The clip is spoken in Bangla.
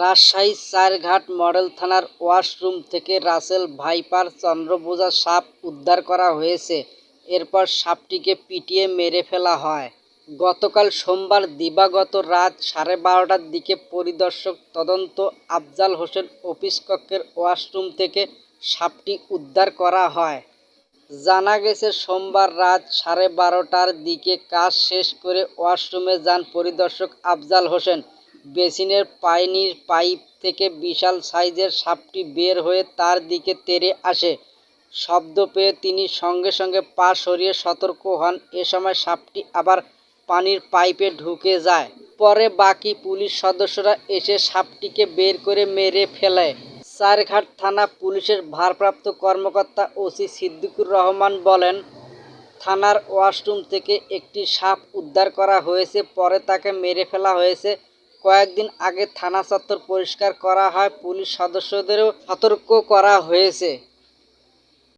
রাজশাহী চারঘাট মডেল থানার ওয়াশরুম থেকে রাসেল ভাইপার চন্দ্রবোজা সাপ উদ্ধার করা হয়েছে। এরপর সাপটিকে পিটিয়ে মেরে ফেলা হয়। গতকাল সোমবার দিবাগত রাত সাড়ে বারোটার দিকে পরিদর্শক তদন্ত আফজাল হোসেন অফিস কক্ষের ওয়াশরুম থেকে সাপটি উদ্ধার করা হয়। জানা গেছে, সোমবার রাত সাড়ে বারোটার দিকে কাজ শেষ করে ওয়াশরুমে যান পরিদর্শক আফজাল হোসেন। বেসিনের পানির পাইপ থেকে বিশাল সাইজের সাপটি বের হয়ে তার দিকে তেড়ে আসে। শব্দ পেয়ে তিনি সঙ্গে সঙ্গে পা সরিয়ে সতর্ক হন। এ সময় সাপটি আবার পানির পাইপে ঢুকে যায়। পরে বাকি পুলিশ সদস্যরা এসে সাপটিকে বের করে মেরে ফেলে। চারঘাট থানা পুলিশের ভারপ্রাপ্ত কর্মকর্তা ওসি সিদ্দিকুর রহমান বলেন, থানার ওয়াশরুম থেকে একটি সাপ উদ্ধার করা হয়েছে, পরে তাকে মেরে ফেলা হয়েছে। কয়েকদিন আগে থানা চত্বর পরিষ্কার করা হয় পুলিশ সদস্যদেরও সতর্ক করা হয়েছে।